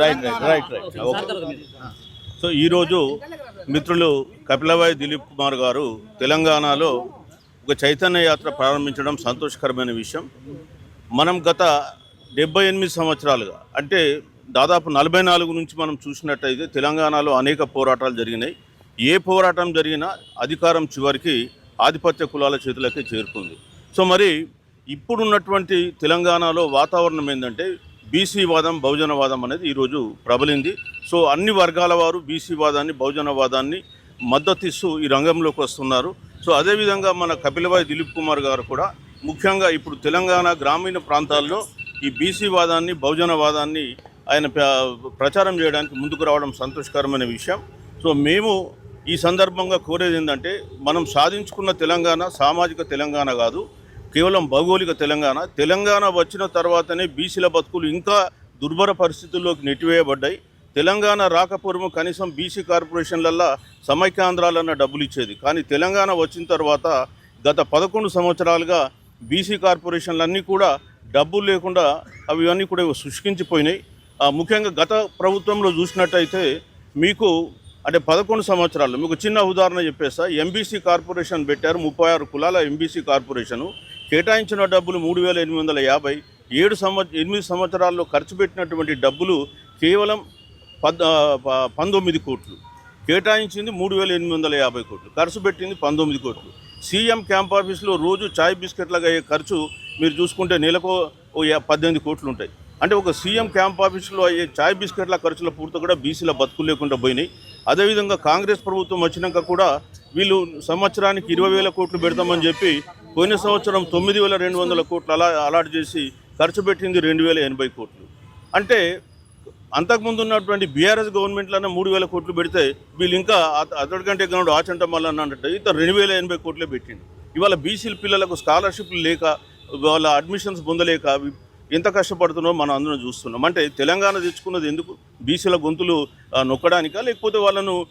Right right right right okay so ఈరోజు మిత్రులు కపిలవాయి దిలీప్ కుమార్ గారు తెలంగాణలో ఒక చైతన్య యాత్ర ప్రారంభించడం సంతోషకరమైన విషయం. మనం గత డెబ్బై ఎనిమిది సంవత్సరాలుగా అంటే దాదాపు నలభై నాలుగు నుంచి మనం చూసినట్టయితే తెలంగాణలో అనేక పోరాటాలు జరిగినాయి. ఏ పోరాటం జరిగినా అధికారం చివరికి ఆధిపత్య కులాల చేతులకే చేరుకుంది. సో మరి ఇప్పుడున్నటువంటి తెలంగాణలో వాతావరణం ఏంటంటే బీసీ వాదం అనేది ఈరోజు ప్రబలింది. సో అన్ని వర్గాల వారు బీసీ వాదాన్ని మద్దతిస్తూ ఈ రంగంలోకి వస్తున్నారు. సో అదేవిధంగా మన కపిలవాయి దిలీప్ కుమార్ గారు కూడా ముఖ్యంగా ఇప్పుడు తెలంగాణ గ్రామీణ ప్రాంతాల్లో ఈ బీసీ వాదాన్ని ఆయన ప్ర- ప్రచారం చేయడానికి ముందుకు రావడం సంతోషకరమైన విషయం. సో మేము ఈ సందర్భంగా కోరేది ఏంటంటే మనం సాధించుకున్న తెలంగాణ సామాజిక తెలంగాణ కాదు. కేవలం భౌగోళిక తెలంగాణ తెలంగాణ వచ్చిన తర్వాతనే బీసీల బతుకులు ఇంకా దుర్భర పరిస్థితుల్లోకి నెట్టివేయబడ్డాయి. తెలంగాణ రాకపూర్వం కనీసం బీసీ కార్పొరేషన్లల్లో సమైక్యాంధ్రాలన్న డబ్బులు ఇచ్చేది. కానీ తెలంగాణ వచ్చిన తర్వాత గత పదకొండు సంవత్సరాలుగా బీసీ కార్పొరేషన్లన్నీ కూడా డబ్బులు లేకుండా అవి అన్నీ కూడా శుష్కించిపోయినాయి. ముఖ్యంగా గత ప్రభుత్వంలో చూసినట్టయితే మీకు అంటే పదకొండు సంవత్సరాలు మీకు చిన్న ఉదాహరణ చెప్పేస్తా. ఎంబీసీ కార్పొరేషన్ పెట్టారు ముప్పై ఆరు కులాల ఎంబీసీ కార్పొరేషను. కేటాయించిన డబ్బులు మూడు వేల ఎనిమిది వందల యాభై ఏడు సంవత్ ఎనిమిది సంవత్సరాల్లో ఖర్చు పెట్టినటువంటి డబ్బులు కేవలం పద్ ప- పంతొమ్మిది కోట్లు. కేటాయించింది మూడు వేల ఎనిమిది వందల యాభై కోట్లు. ఖర్చు పెట్టింది పంతొమ్మిది కోట్లు. సీఎం క్యాంప్ ఆఫీస్లో రోజు చాయ్ బిస్కెట్లకు అయ్యే ఖర్చు మీరు చూసుకుంటే నెలకు పద్దెనిమిది కోట్లు ఉంటాయి అంటే ఒక సీఎం క్యాంప్ ఆఫీసులో అయ్యే చాయ్ బిస్కెట్ల ఖర్చుల పూర్తి కూడా బీసీల బతుకులు లేకుండా పోయినాయి. అదేవిధంగా కాంగ్రెస్ ప్రభుత్వం వచ్చినాక కూడా వీళ్ళు సంవత్సరానికి ఇరవై వేల కోట్లు పెడతామని చెప్పి పోయిన సంవత్సరం తొమ్మిది వేల రెండు వందల కోట్లు అలా అలాట్ చేసి ఖర్చు పెట్టింది రెండు వేల ఎనభై కోట్లు. అంటే అంతకుముందు ఉన్నటువంటి బీఆర్ఎస్ గవర్నమెంట్లన్నా మూడు వేల కోట్లు పెడితే వీళ్ళు ఇంకా అత- అతడి కంటే గనుడు ఆచంట మళ్ళీ అన్నట్టు ఇతర రెండు వేల ఎనభై కోట్లే పెట్టింది ఇవాళ బీసీల పిల్లలకు స్కాలర్షిప్లు లేక వాళ్ళ అడ్మిషన్స్ పొందలేక ఎంత కష్టపడుతున్నారో మనం అందరం చూస్తున్నాం. అంటే తెలంగాణ తెచ్చుకున్నది ఎందుకు? బీసీల గొంతులు నొక్కడానికా? లేకపోతే వాళ్ళను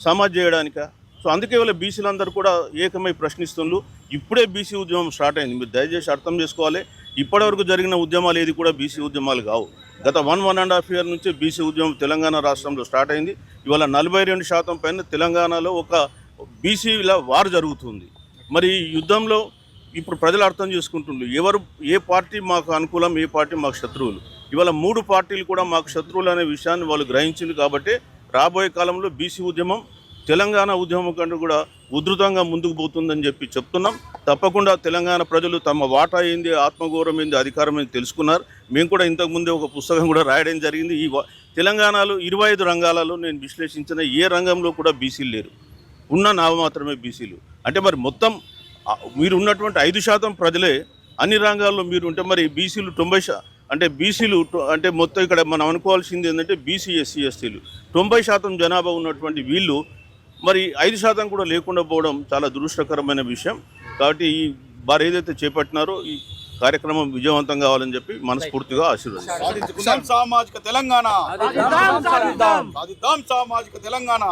సమాజ్ చేయడానికా? సో అందుకే వాళ్ళ బీసీలందరూ కూడా ఏకమై ప్రశ్నిస్తున్నారు ఇప్పుడే బీసీ ఉద్యమం స్టార్ట్ అయింది. మీరు దయచేసి అర్థం చేసుకోవాలి. ఇప్పటివరకు జరిగిన ఉద్యమాలు ఏది కూడా బీసీ ఉద్యమాలు కావు. గత one one and half year నుంచి బీసీ ఉద్యమం తెలంగాణ రాష్ట్రంలో స్టార్ట్ అయింది. ఇవాళ నలభై రెండు శాతం పైన తెలంగాణలో ఒక బీసీల వార్ జరుగుతుంది. మరి ఈ యుద్ధంలో ఇప్పుడు ప్రజలు అర్థం చేసుకుంటుండ్రు. ఎవరు ఏ పార్టీ మాకు అనుకూలం ఏ పార్టీ మాకు శత్రువులు? ఇవాళ మూడు పార్టీలు కూడా మాకు శత్రువులు అనే విషయాన్ని వాళ్ళు గ్రహించింది కాబట్టి రాబోయే కాలంలో బీసీ ఉద్యమం తెలంగాణ ఉద్యమం కంటే కూడా ఉధృతంగా ముందుకు పోతుందని చెప్పి చెప్తున్నాం. తప్పకుండా తెలంగాణ ప్రజలు తమ వాటా ఏంది ఆత్మగౌరవం ఏంది అధికారం ఏంది తెలుసుకున్నారు. మేము కూడా ఇంతకుముందే ఒక పుస్తకం కూడా రాయడం జరిగింది. ఈ తెలంగాణలో ఇరవై ఐదు రంగాలలో నేను విశ్లేషించిన ఏ రంగంలో కూడా బీసీలు లేరు. ఉన్న నావ మాత్రమే బీసీలు. అంటే మరి మొత్తం మీరు ఉన్నటువంటి ఐదు శాతం ప్రజలే అన్ని రంగాల్లో మీరు ఉంటే మరి బీసీలు తొంభై అంటే బీసీలు అంటే మొత్తం ఇక్కడ మనం అనుకోవాల్సింది ఏంటంటే బీసీ ఎస్సీ ఎస్టీలు. తొంభై శాతం జనాభా ఉన్నటువంటి వీళ్ళు మరి ఐదు శాతం కూడా లేకుండా పోవడం చాలా దురదృష్టకరమైన విషయం కాబట్టి ఈ వారు ఏదైతే చేపట్టినారో ఈ కార్యక్రమం విజయవంతం కావాలని చెప్పి మనస్ఫూర్తిగా ఆశీర్వదిస్తాను సాధించుకుందాం సామాజిక తెలంగాణ సాధిద్దాం సామాజిక తెలంగాణ